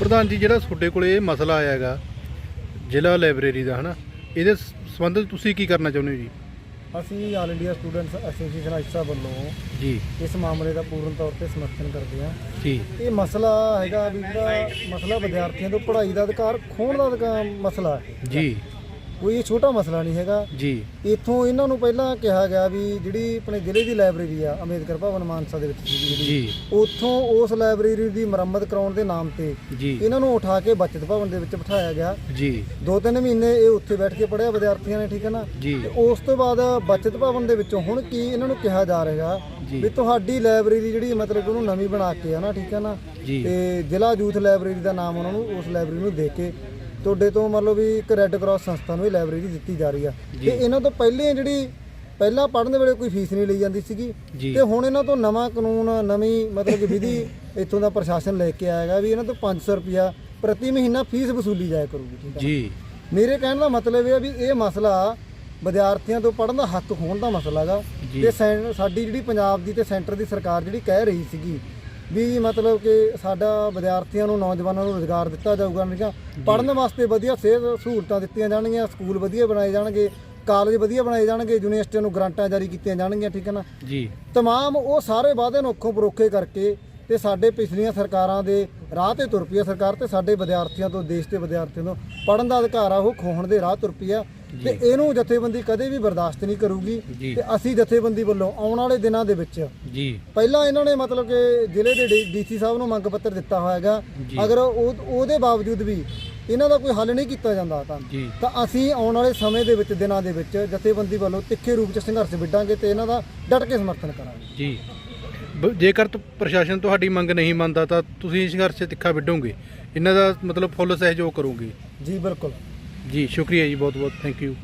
ਪ੍ਰਧਾਨ ਜੀ ਜਿਹੜਾ ਤੁਹਾਡੇ ਕੋਲੇ ਇਹ ਮਸਲਾ ਆਇਆ ਹੈਗਾ ਜ਼ਿਲ੍ਹਾ ਲਾਇਬ੍ਰੇਰੀ ਦਾ ਹਨਾ? ਇਹਦੇ ਸੰਬੰਧ ਤੁਸੀਂ ਕੀ ਕਰਨਾ ਚਾਹੁੰਦੇ ਹੋ ਜੀ? ਅਸੀਂ ਆਲ ਇੰਡੀਆ ਸਟੂਡੈਂਟਸ ਐਸੋਸੀਏਸ਼ਨ ਅਜਸਾ ਵੱਲੋਂ ਜੀ। ਇਸ ਮਾਮਲੇ ਦਾ ਪੂਰਨ ਤੌਰ ਤੇ ਸਮਰਥਨ ਕਰਦੇ ਹਾਂ। ਜੀ। ਇਹ ਮਸਲਾ ਹੈਗਾ ਵੀ ਜਿਹੜਾ ਮਸਲਾ ਵਿਦਿਆਰਥੀਆਂ ਤੋਂ ਪੜ੍ਹਾਈ ਦਾ ਅਧਿਕਾਰ ਖੋਣ ਦਾ ਮਸਲਾ ਹੈ। ਜੀ। ਕੋਈ ਇਹ ਛੋਟਾ ਮਸਲਾ ਨਹੀਂ ਹੈਗਾ। ਜੀ। ਇੱਥੋਂ ਇਹਨਾਂ ਨੂੰ ਪਹਿਲਾਂ ਕਿਹਾ ਗਿਆ ਵੀ ਜਿਹੜੀ ਆਪਣੇ ਜ਼ਿਲ੍ਹੇ ਦੀ ਲਾਇਬ੍ਰੇਰੀ ਆ ਅੰਬੇਦਕਰ ਭਵਨ ਮਾਨਸਾ ਦੇ ਵਿੱਚ ਜਿਹੜੀ। ਜੀ। ਉੱਥੋਂ ਉਸ ਲਾਇਬ੍ਰੇਰੀ ਦੀ ਮੁਰੰਮਤ ਕਰਾਉਣ ਦੇ ਨਾਮ ਤੇ ਇਹਨਾਂ ਨੂੰ ਉਠਾ ਕੇ ਬਚਤ ਭਵਨ ਦੇ ਵਿੱਚ ਬਿਠਾਇਆ ਗਿਆ। ਜੀ। ਦੋ ਤਿੰਨ ਮਹੀਨੇ ਇਹ ਉੱਥੇ ਬੈਠ ਕੇ ਪੜ੍ਹਿਆ ਵਿਦਿਆਰਥੀਆਂ ਨੇ ਠੀਕ ਹੈ ਨਾ? ਤੇ ਉਸ ਤੋਂ ਬਾਅਦ ਬਚਤ ਭਵਨ ਦੇ ਵਿੱਚੋਂ ਹੁਣ ਕੀ ਇਹਨਾਂ ਨੂੰ ਕਿਹਾ ਜਾ ਰਿਹਾ। ਵੀ ਤੁਹਾਡੀ ਲਾਇਬ੍ਰੇਰੀ ਜਿਹੜੀ ਮਤਲਬ ਉਹਨੂੰ ਨਵੀਂ ਬਣਾ ਕੇ ਆ ਨਾ ਠੀਕ ਹੈ ਨਾ? ਤੇ ਜ਼ਿਲ੍ਹਾ ਯੂਥ ਲਾਇਬ੍ਰੇਰੀ ਦਾ ਨਾਮ ਉਹਨਾਂ ਨੂੰ ਉਸ ਲਾਇਬ੍ਰੇਰੀ ਨੂੰ ਦੇ ਕੇ ਤੁਹਾਡੇ ਤੋਂ ਮੰਨ ਲਓ ਵੀ ਇੱਕ ਰੈੱਡ ਕਰਾਸ ਸੰਸਥਾ ਨੂੰ ਇਹ ਲਾਇਬ੍ਰੇਰੀ ਦਿੱਤੀ ਜਾ ਰਹੀ ਆ। ਤੇ ਇਹਨਾਂ ਤੋਂ ਪਹਿਲੇ ਜਿਹੜੀ ਪਹਿਲਾਂ ਪੜ੍ਹਨ ਦੇ ਵੇਲੇ ਕੋਈ ਫੀਸ ਨਹੀਂ ਲਈ ਜਾਂਦੀ ਸੀਗੀ। ਤੇ ਹੁਣ ਇਹਨਾਂ ਤੋਂ ਨਵਾਂ ਕਾਨੂੰਨ ਨਵੀਂ ਮਤਲਬ ਕਿ ਵਿਧੀ ਇੱਥੋਂ ਦਾ ਪ੍ਰਸ਼ਾਸਨ ਲੈ ਕੇ ਆਏਗਾ ਵੀ ਇਹਨਾਂ ਤੋਂ 500 ਰੁਪਿਆ ਪ੍ਰਤੀ ਮਹੀਨਾ ਫੀਸ ਵਸੂਲੀ ਜਾਇਆ ਕਰੂਗੀ ਜੀ ਮੇਰੇ ਕਹਿਣ ਦਾ ਮਤਲਬ ਇਹ ਆ ਵੀ ਇਹ ਮਸਲਾ ਵਿਦਿਆਰਥੀਆਂ ਤੋਂ ਪੜ੍ਹਨ ਦਾ ਹੱਕ ਹੋਣ ਦਾ ਮਸਲਾ ਹੈਗਾ। ਤੇ ਸਾਡੀ ਜਿਹੜੀ ਪੰਜਾਬ ਦੀ ਤੇ ਸੈਂਟਰ ਦੀ ਸਰਕਾਰ ਜਿਹੜੀ ਕਹਿ ਰਹੀ ਸੀਗੀ ਵੀ ਮਤਲਬ ਕਿ ਸਾਡਾ ਵਿਦਿਆਰਥੀਆਂ ਨੂੰ ਨੌਜਵਾਨਾਂ ਨੂੰ ਰੋਜ਼ਗਾਰ ਦਿੱਤਾ ਜਾਊਗਾ ਆ ਪੜ੍ਹਨ ਵਾਸਤੇ ਵਧੀਆ ਸਿਹਤ ਸਹੂਲਤਾਂ ਦਿੱਤੀਆਂ ਜਾਣਗੀਆਂ ਸਕੂਲ ਵਧੀਆ ਬਣਾਏ ਜਾਣਗੇ ਕਾਲਜ ਵਧੀਆ ਬਣਾਏ ਜਾਣਗੇ ਯੂਨੀਵਰਸਿਟੀਆਂ ਨੂੰ ਗ੍ਰਾਂਟਾਂ ਜਾਰੀ ਕੀਤੀਆਂ ਜਾਣਗੀਆਂ ਠੀਕ ਹੈ ਨਾ? ਜੀ। ਤਮਾਮ ਉਹ ਸਾਰੇ ਵਾਅਦੇ ਨੂੰ ਅੱਖੋਂ ਪਰੋਖੇ ਕਰਕੇ ਤੇ ਸਾਡੇ ਪਿਛਲੀਆਂ ਸਰਕਾਰਾਂ ਦੇ ਰਾਹ ਤੇ ਤੁਰ ਪਈ ਆ ਸਰਕਾਰ ਤੇ ਸਾਡੇ ਵਿਦਿਆਰਥੀਆਂ ਤੋਂ ਦੇਸ਼ ਦੇ ਵਿਦਿਆਰਥੀਆਂ ਤੋਂ। ਪੜਨ ਦਾ ਅਧਿਕਾਰ ਆ ਉਹ ਖੋਹਣ ਦੇ ਰਾਹ ਤੁਰ ਪਈ ਆ। ਤੇ ਇਹਨੂੰ ਜਥੇਬੰਦੀ ਕਦੇ ਵੀ ਬਰਦਾਸ਼ਤ ਨਹੀਂ ਕਰੂਗੀ। ਤੇ ਅਸੀਂ ਜਥੇਬੰਦੀ ਵੱਲੋਂ ਆਉਣ ਵਾਲੇ ਦਿਨਾਂ ਦੇ ਵਿੱਚ ਜੀ। ਪਹਿਲਾਂ ਇਹਨਾਂ ਨੇ ਮਤਲਬ ਕਿ ਜ਼ਿਲ੍ਹੇ ਦੇ ਡੀਸੀ ਸਾਹਿਬ ਨੂੰ ਮੰਗ ਪੱਤਰ ਦਿੱਤਾ ਹੋਇਆ ਹੈਗਾ। ਅਗਰ ਉਹ ਉਹਦੇ ਬਾਵਜੂਦ ਵੀ ਇਹਨਾਂ ਦਾ ਕੋਈ ਹੱਲ ਨਹੀਂ ਕੀਤਾ ਜਾਂਦਾ ਤਾਂ ਤਾਂ ਅਸੀਂ ਆਉਣ ਵਾਲੇ ਸਮੇਂ ਦੇ ਵਿੱਚ ਦਿਨਾਂ ਦੇ ਵਿੱਚ ਜਥੇਬੰਦੀ ਵੱਲੋਂ ਤਿੱਖੇ ਰੂਪ 'ਚ ਸੰਘਰਸ਼ ਵਿੱਢਾਂਗੇ ਤੇ ਇਹਨਾਂ ਦਾ ਡਟ ਕੇ ਸਮਰਥਨ ਕਰਾਂਗੇ। ਜੀ। ਜੇਕਰ ਤੁ- ਪ੍ਰਸ਼ਾਸਨ ਤੁਹਾਡੀ ਮੰਗ ਨਹੀਂ ਮੰਨਦਾ ਤਾਂ ਤੁਸੀਂ ਸੰਘਰਸ਼ ਤਿੱਖਾ ਵਿੱਢੋਗੇ। ਇਹਨਾਂ ਦਾ ਮਤਲਬ ਫੁੱਲ ਸਹਿਯੋਗ ਕਰੋਗੇ। ਜੀ ਬਿਲਕੁਲ। ਜੀ ਸ਼ੁਕਰੀਆ ਜੀ ਬਹੁਤ ਬਹੁਤ ਥੈਂਕ ਯੂ